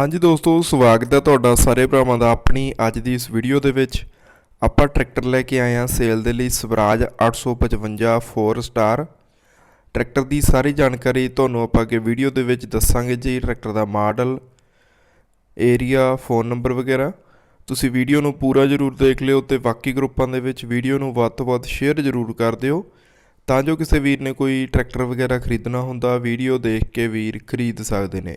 ਹਾਂਜੀ ਦੋਸਤੋ, ਸਵਾਗਤ ਹੈ ਤੁਹਾਡਾ ਸਾਰੇ ਭਰਾਵਾਂ ਦਾ ਆਪਣੀ ਅੱਜ ਦੀ ਇਸ ਵੀਡੀਓ ਦੇ ਵਿੱਚ। ਆਪਾਂ ਟਰੈਕਟਰ ਲੈ ਕੇ ਆਏ ਹਾਂ ਸੇਲ ਦੇ ਲਈ ਸਵਰਾਜ 855 4 ਸਟਾਰ ਟਰੈਕਟਰ ਦੀ ਸਾਰੀ ਜਾਣਕਾਰੀ ਤੁਹਾਨੂੰ ਆਪਾਂ ਅੱਗੇ ਵੀਡੀਓ ਦੇ ਵਿੱਚ ਦੱਸਾਂਗੇ ਜੀ, ਟਰੈਕਟਰ ਦਾ ਮਾਡਲ ਏਰੀਆ ਫੋਨ ਨੰਬਰ ਵਗੈਰਾ। ਤੁਸੀਂ ਵੀਡੀਓ ਨੂੰ ਪੂਰਾ ਜ਼ਰੂਰ ਦੇਖ ਲਿਓ ਤੇ ਬਾਕੀ ਗਰੁੱਪਾਂ ਦੇ ਵਿੱਚ ਵੀਡੀਓ ਨੂੰ ਵੱਧ ਤੋਂ ਵੱਧ ਸ਼ੇਅਰ ਜ਼ਰੂਰ ਕਰ ਦਿਓ। ਤਾਂ ਜੋ ਕਿਸੇ ਵੀਰ ਨੇ ਕੋਈ ਟਰੈਕਟਰ ਵਗੈਰਾ ਖਰੀਦਣਾ ਹੁੰਦਾ ਵੀਡੀਓ ਦੇਖ ਕੇ ਵੀਰ ਖਰੀਦ ਸਕਦੇ ਨੇ।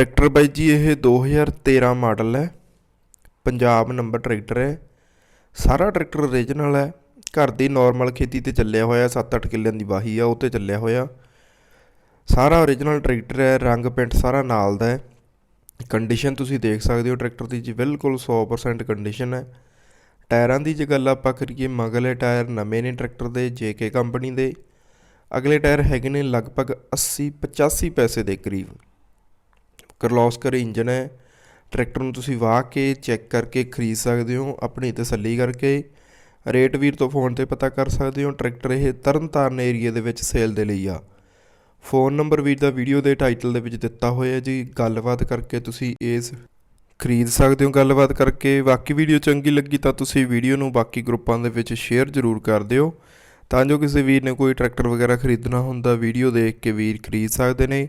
ਟਰੈਕਟਰ ਬਾਈ ਜੀ, ਇਹ 2013 ਮਾਡਲ ਹੈ। ਪੰਜਾਬ ਨੰਬਰ ਟਰੈਕਟਰ ਹੈ। ਸਾਰਾ ਟਰੈਕਟਰ ਓਰੀਜਨਲ ਹੈ। ਘਰ ਦੀ ਨਾਰਮਲ ਖੇਤੀ ਤੇ ਚੱਲਿਆ ਹੋਇਆ 7-8 ਕਿੱਲਿਆਂ ਦੀ ਵਾਹੀ ਆ, ਉਹ ਤੇ ਚੱਲਿਆ ਹੋਇਆ। ਸਾਰਾ ਓਰੀਜਨਲ ਟਰੈਕਟਰ ਹੈ, ਰੰਗ ਪੈਂਟ ਸਾਰਾ ਨਾਲ ਦਾ ਹੈ। ਕੰਡੀਸ਼ਨ ਤੁਸੀਂ ਦੇਖ ਸਕਦੇ ਹੋ, ਟਰੈਕਟਰ ਦੀ ਜੀ ਬਿਲਕੁਲ 100% ਕੰਡੀਸ਼ਨ ਹੈ। ਟਾਇਰਾਂ ਦੀ ਜੇ ਗੱਲ ਆਪਾਂ ਕਰੀਏ, ਮਗਲੇ ਟਾਇਰ ਨਵੇਂ ਨੇ ਟਰੈਕਟਰ ਦੇ ਜੇਕੇ ਕੰਪਨੀ ਦੇ। ਅਗਲੇ ਟਾਇਰ ਹੈਗੇ ਨੇ ਲਗਭਗ 80 85 ਪੈਸੇ ਦੇ ਕਰੀਬ। ਕਰਲੋਸਕਰ ਇੰਜਨ ਹੈ। ਟਰੈਕਟਰ ਨੂੰ ਤੁਸੀਂ ਵਾਹ ਕੇ ਚੈੱਕ ਕਰਕੇ ਖਰੀਦ ਸਕਦੇ ਹੋ, ਆਪਣੀ ਤਸੱਲੀ ਕਰਕੇ। ਰੇਟ ਵੀਰ ਤੋਂ ਫੋਨ ਤੇ ਪਤਾ ਕਰ ਸਕਦੇ ਹੋ ਟਰੈਕਟਰ ਇਹ ਤਰਨਤਾਰਨ ਏਰੀਆ ਦੇ ਵਿੱਚ ਸੇਲ ਦੇ ਲਈ ਆ। ਫੋਨ ਨੰਬਰ ਵੀਰ ਦਾ ਵੀਡੀਓ ਦੇ ਟਾਈਟਲ ਦੇ ਵਿੱਚ ਦਿੱਤਾ ਹੋਇਆ ਜੀ। ਗੱਲਬਾਤ ਕਰਕੇ ਤੁਸੀਂ ਇਸ ਖਰੀਦ ਸਕਦੇ ਹੋ। ਗੱਲਬਾਤ ਕਰਕੇ ਬਾਕੀ ਵੀਡੀਓ ਚੰਗੀ ਲੱਗੀ ਤਾਂ ਤੁਸੀਂ ਵੀਡੀਓ ਨੂੰ ਬਾਕੀ ਗਰੁੱਪਾਂ ਦੇ ਵਿੱਚ ਸ਼ੇਅਰ ਜ਼ਰੂਰ ਕਰ ਦਿਓ। ਤਾਂ ਜੋ ਕਿਸੇ ਵੀਰ ਨੇ ਕੋਈ ਟਰੈਕਟਰ ਵਗੈਰਾ ਖਰੀਦਣਾ ਹੁੰਦਾ ਵੀਡੀਓ ਦੇਖ ਕੇ ਵੀਰ ਖਰੀਦ ਸਕਦੇ ਨੇ।